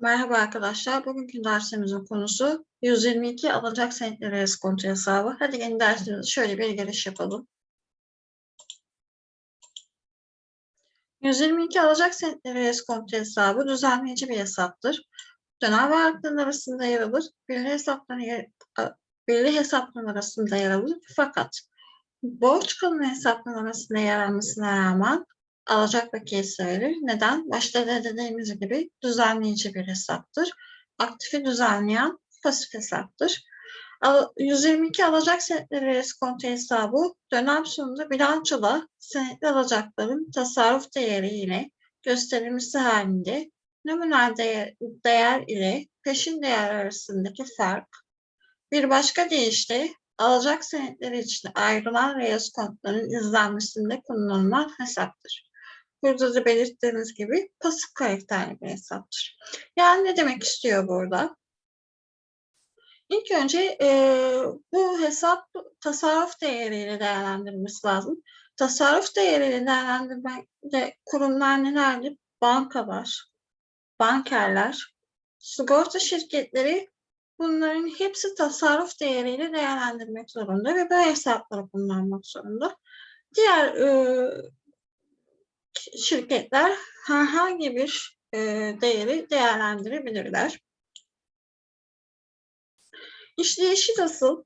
Merhaba arkadaşlar. Bugünkü dersimizin konusu 122 alacak senetleri eskonto hesabı. Hadi yeni dersimize şöyle bir giriş yapalım. 122 alacak senetleri eskonto hesabı düzenleyici bir hesaptır. Dönem varlıkların arasında yer alır. Belirli hesapların yer, belirli hesapların arasında yer alır. Fakat borç kalan hesapların arasında yer almasına rağmen alacak bakiye sayılır. Neden? Başta da dediğimiz gibi düzenleyici bir hesaptır. Aktifi düzenleyen pasif hesaptır. 122 alacak senetleri eskonto hesabı dönem sonunda bilançoda senetli alacakların tasarruf değeri ile gösterilmesi halinde nominal değer, değer ile peşin değer arasındaki fark bir başka deyişle alacak senetleri için ayrılan reyes kontların izlenmesinde kullanılan hesaptır. Burada da belirttiğiniz gibi pasif karakterli bir hesaptır. Yani ne demek istiyor burada? İlk önce e, bu hesap tasarruf değeriyle değerlendirilmesi lazım. Tasarruf değeriyle değerlendirmekte kurumlar nelerdir? Bankalar, bankerler, sigorta şirketleri bunların hepsi tasarruf değeriyle değerlendirmek zorunda ve böyle hesapları kullanmak zorunda. Diğer e, şirketler herhangi bir e, değeri değerlendirebilirler. İşleyişi nasıl?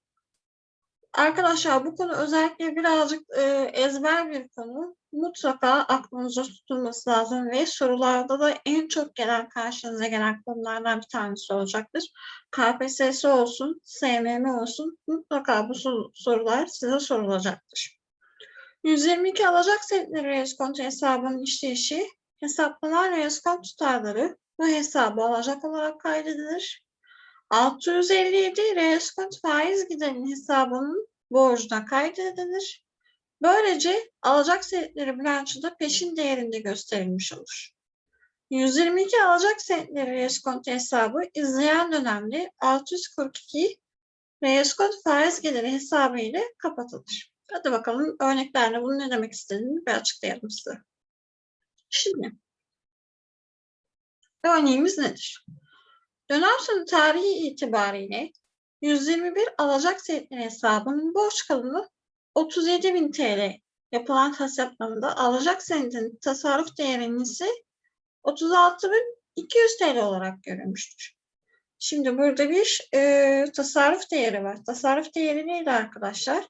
Arkadaşlar bu konu özellikle birazcık e, ezber bir konu. Mutlaka aklınızda tutulması lazım ve sorularda da en çok gelen karşınıza gelen konulardan bir tanesi olacaktır. KPSS olsun, SMM olsun mutlaka bu sorular size sorulacaktır. 122 alacak senetleri reiskonto hesabının işleyişi, hesaplanan reiskont tutarları bu hesabı alacak olarak kaydedilir. 657 reiskont faiz giderinin hesabının borcuna kaydedilir. Böylece alacak senetleri bilançoda peşin değerinde gösterilmiş olur. 122 alacak senetleri reiskonto hesabı izleyen dönemde 642 reiskont faiz geliri hesabı ile kapatılır. Hadi bakalım örneklerle bunu ne demek istediğini bir açıklayalım size. Şimdi örneğimiz nedir? Dönem sonu tarihi itibariyle 121 alacak senetleri hesabının borç kalımı 37.000 TL yapılan hesaplamada alacak senetin tasarruf değerinin ise 36.200 TL olarak görülmüştür. Şimdi burada bir e, tasarruf değeri var. Tasarruf değeri neydi arkadaşlar?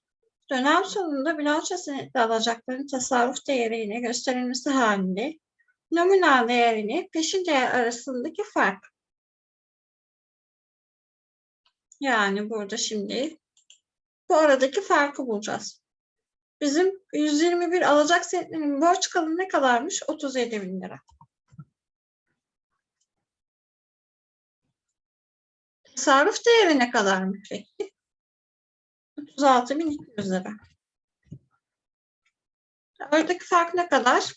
Dönem sonunda bilanço senetli alacakların tasarruf değeriyle gösterilmesi halinde nominal değerini peşin değer arasındaki fark. Yani burada şimdi bu aradaki farkı bulacağız. Bizim 121 alacak senetlerin borç kalın ne kadarmış? 37 bin lira. Tasarruf değeri ne kadarmış peki? 36.200 lira. Aradaki fark ne kadar?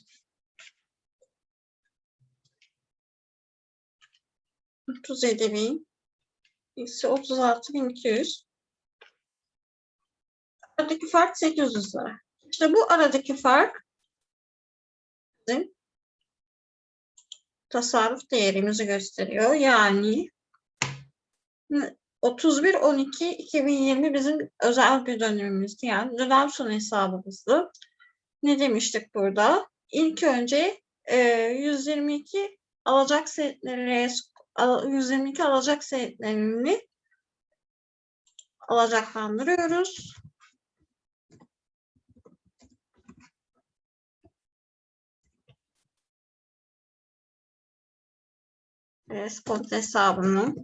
37 bin eksi 36 bin 200. Aradaki fark 800 lira. İşte bu aradaki fark bizim tasarruf değerimizi gösteriyor. Yani 31-12-2020 bizim özel bir dönemimizdi. Yani dönem sonu hesabımızdı. Ne demiştik burada? İlk önce e, 122 alacak senetleri 122 alacak senetlerini alacaklandırıyoruz. Spot hesabını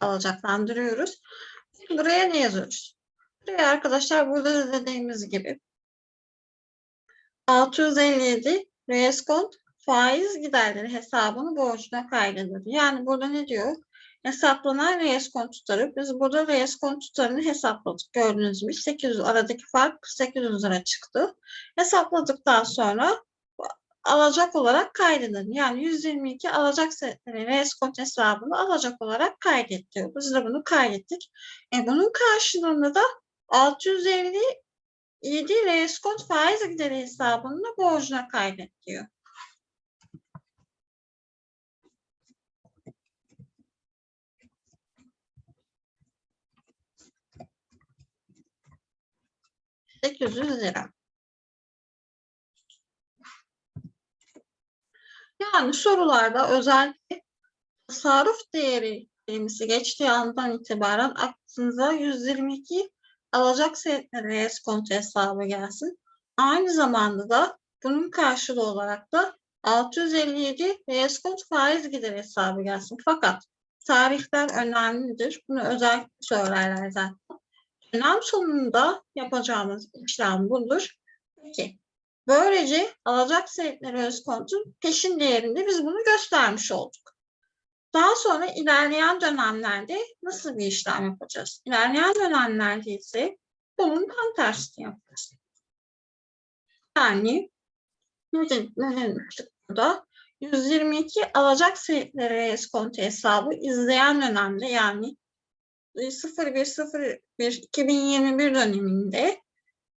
alacaklandırıyoruz. Buraya ne yazıyoruz? Buraya arkadaşlar burada da dediğimiz gibi 657 reskont faiz giderleri hesabını borcuna kaydedilir. Yani burada ne diyor? Hesaplanan reskont tutarı. Biz burada reskont tutarını hesapladık. Gördüğünüz gibi 800 aradaki fark 800 lira çıktı. Hesapladıktan sonra alacak olarak kaydedilir. Yani 122 alacak ve eskort hesabını alacak olarak kaydettik. Biz de bunu kaydettik. E bunun karşılığında da 650 7 reskont faiz gideri hesabında borcuna kaydet diyor. Sekiz yüz lira. Yani sorularda özellikle tasarruf değeri kelimesi geçtiği andan itibaren aklınıza 122 alacak senetleri reskontu hesabı gelsin. Aynı zamanda da bunun karşılığı olarak da 657 reskont faiz gider hesabı gelsin. Fakat tarihler önemlidir. Bunu özellikle söylerler zaten. Dönem sonunda yapacağımız işlem budur. Peki, böylece alacak senetleri reskontun peşin değerinde biz bunu göstermiş olduk. Daha sonra ilerleyen dönemlerde nasıl bir işlem yapacağız? İlerleyen dönemlerde ise bunun tam tersini yapacağız. Yani burada? 122 alacak senetleri reskontu hesabı izleyen dönemde yani 01.01.2021 döneminde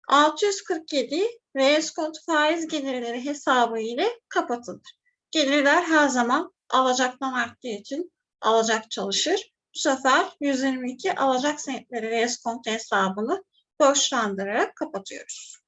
647 reskontu faiz gelirleri hesabı ile kapatılır. Gelirler her zaman alacaktan arttığı için alacak çalışır. Bu sefer 122 alacak senetleri reskontu hesabını borçlandırarak kapatıyoruz.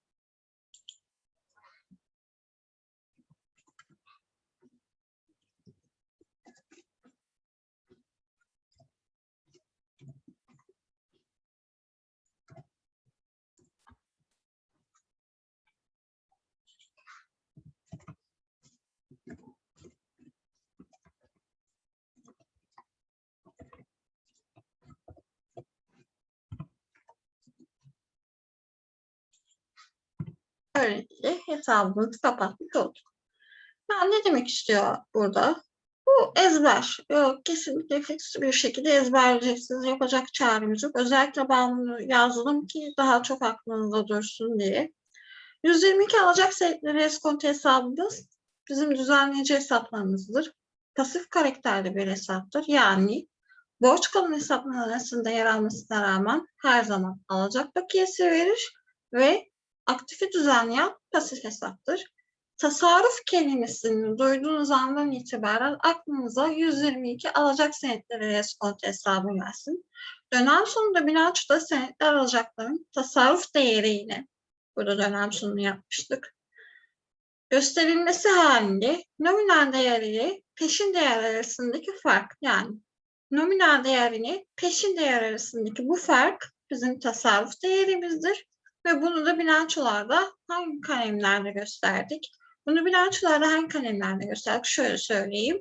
Böylelikle hesabımızı kapatmış olduk. Yani ne demek istiyor burada? Bu ezber. Yok, kesinlikle fix bir şekilde ezberleyeceksiniz. Yapacak çaremiz yok. Özellikle ben bunu yazdım ki daha çok aklınızda dursun diye. 122 alacak senetleri reskontu hesabımız bizim düzenleyici hesaplarımızdır. Pasif karakterli bir hesaptır. Yani borç kalan hesapların arasında yer almasına rağmen her zaman alacak bakiyesi verir ve aktifi düzenleyen pasif hesaptır. Tasarruf kelimesini duyduğunuz andan itibaren aklınıza 122 alacak senetleri reskontu hesabı gelsin. Dönem sonunda bilançoda senetler alacakların tasarruf değeriyle burada dönem sonunu yapmıştık. Gösterilmesi halinde nominal değer ile peşin değer arasındaki fark yani nominal değer ile peşin değer arasındaki bu fark bizim tasarruf değerimizdir. Ve bunu da bilançolarda hangi kalemlerde gösterdik? Bunu bilançolarda hangi kalemlerde gösterdik? Şöyle söyleyeyim.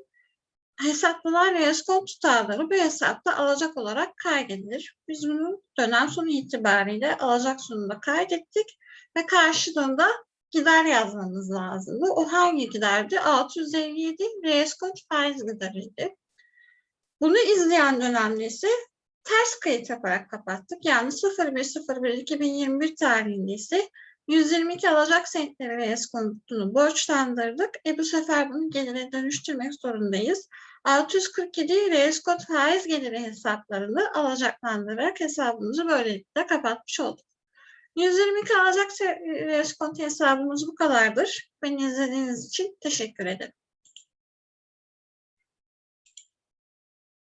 Hesaplanan reskont tutarları bu hesapta alacak olarak kaydedilir. Biz bunu dönem sonu itibariyle alacak sonunda kaydettik ve karşılığında gider yazmamız lazımdı. O hangi giderdi? 657 reskont faiz gideriydi. Bunu izleyen dönemde ise ters kayıt yaparak kapattık. Yani 01.01.2021 tarihinde ise 122 alacak senetleri ve eskonutunu borçlandırdık. E bu sefer bunu gelire dönüştürmek zorundayız. 647 reskot faiz geliri hesaplarını alacaklandırarak hesabımızı böylelikle kapatmış olduk. 122 alacak reskont hesabımız bu kadardır. Beni izlediğiniz için teşekkür ederim.